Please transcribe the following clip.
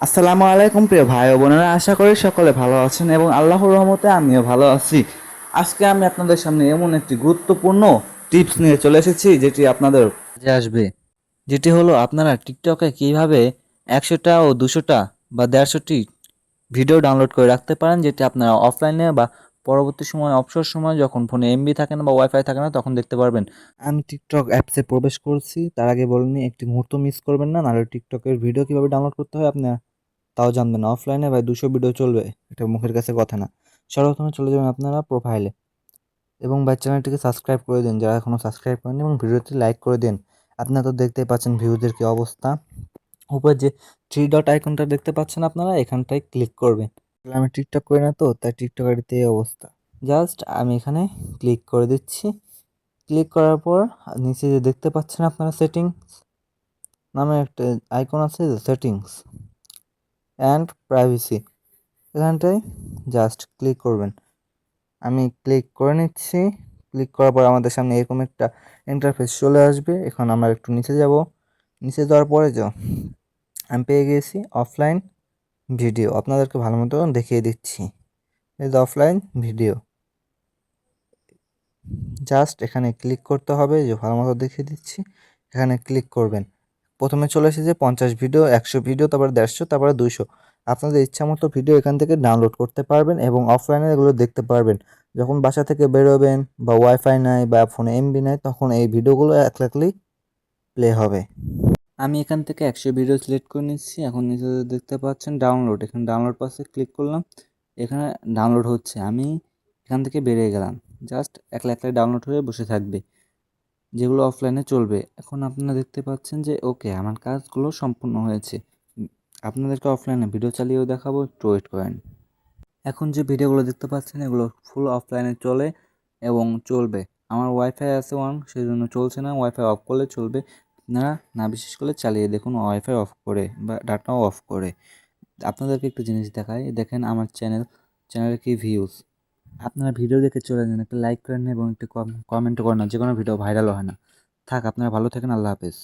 আসসালামু আলাইকুম প্রিয় ভাই বোনেরা, আশা করি সকলে ভালো আছেন এবং আল্লাহর রহমতে আমিও ভালো আছি। আজকে আমি আপনাদের সামনে এমন একটি গুরুত্বপূর্ণ টিপস নিয়ে চলে এসেছি, যেটি আপনাদের কাজে আসবে। যেটি হলো, আপনারা টিকটকে কীভাবে একশোটা ও দুশোটা বা দেড়শোটি ভিডিও ডাউনলোড করে রাখতে পারেন, যেটি আপনারা অফলাইনে বা পরবর্তী সময়, অবসর সময় যখন ফোনে এমবি থাকে না বা ওয়াইফাই থাকে না, তখন দেখতে পারবেন। আমি টিকটক অ্যাপসে প্রবেশ করছি, তার আগে বলিনি একটি মুহূর্ত মিস করবেন না, নাহলে টিকটকের ভিডিও কীভাবে ডাউনলোড করতে হয় আপনারা তাও জানবেন না। অফলাইনে ভাই দুশো ভিডিও চলবে, এটা মুখের কাছে কথা না। সর্বপ্রথমে চলে যাবেন আপনারা প্রোফাইলে এবং ভাই চ্যানেলটিকে সাবস্ক্রাইব করে দিন, যারা এখনও সাবস্ক্রাইব করেনি এবং ভিডিওটি লাইক করে দিন। আপনারা তো দেখতেই পাচ্ছেন ভিউদের কী অবস্থা। উপরে যে থ্রি ডট আইকনটা দেখতে পাচ্ছেন আপনারা, এখানটায় ক্লিক করবেন। আমি টিকটক করি না তো, তাই টিকটকারিতে এই অবস্থা। জাস্ট আমি এখানে ক্লিক করে দিচ্ছি। ক্লিক করার পর নিচে যে দেখতে পাচ্ছেন আপনারা সেটিংস নামে একটা আইকন আছে সেটিংস অ্যান্ড প্রাইভেসি এখানটায় জাস্ট ক্লিক করবেন। আমি ক্লিক করে নিচ্ছি। ক্লিক করার পর আমাদের সামনে এরকম একটা ইন্টারফেস চলে আসবে। এখন আমরা একটু নিচে যাব। নিচে যাওয়ার পরে যাও আমি পেয়ে গেছি অফলাইন ভিডিও আপনাদেরকে ভালো মতো দেখিয়ে দিচ্ছি। এই অফলাইন ভিডিও জাস্ট এখানে ক্লিক করতে হবে যে ভালো মতো দেখিয়ে দিচ্ছি। এখানে ক্লিক করবেন। প্রথমে চলে এসেছে পঞ্চাশ ভিডিও, একশো ভিডিও, তারপরে দেড়শো, তারপরে দুইশো। আপনাদের ইচ্ছা মতো ভিডিও এখান থেকে ডাউনলোড করতে পারবেন এবং অফলাইনে এগুলো দেখতে পারবেন। যখন বাসা থেকে বেরোবেন বা ওয়াইফাই নাই বা ফোনে এমবি নাই, তখন এই ভিডিওগুলো একলাকলি প্লে হবে। আমি এখান থেকে একশো ভিডিও সিলেক্ট করে নিচ্ছি। এখন নিচে দেখতে পাচ্ছেন ডাউনলোড এখানে ডাউনলোড পাশে ক্লিক করলাম। এখানে ডাউনলোড হচ্ছে। আমি এখান থেকে বেরিয়ে গেলাম। জাস্ট একলা একলাই ডাউনলোড হয়ে বসে থাকবে। যেগুলো অফলাইনে চলবে। এখন আপনারা দেখতে পাচ্ছেন যে ওকে আমার কাজগুলো সম্পূর্ণ হয়েছে। আপনাদেরকে অফলাইনে ভিডিও চালিয়েও দেখাবো, একটু ওয়েট করেন। এখন যে ভিডিওগুলো দেখতে পাচ্ছেন, এগুলো ফুল অফলাইনে চলে এবং চলবে। আমার ওয়াইফাই আছে ওয়ান সেই জন্য চলছে না। ওয়াইফাই অফ করলে চলবে। আপনারা না বিশেষ করে চালিয়ে দেখুন ওয়াইফাই অফ করে বা ডাটাও অফ করে। আপনাদেরকে একটু জিনিস দেখাই। দেখেন আমার চ্যানেল চ্যানেলের কি ভিউজ আপনারা ভিডিও দেখে চলে যান, একটা লাইক করেন এবং একটা কমেন্ট করেন যে কোনো ভিডিও ভাইরাল হয় না। থাক, আপনারা ভালো থাকেন, আল্লাহ হাফেজ।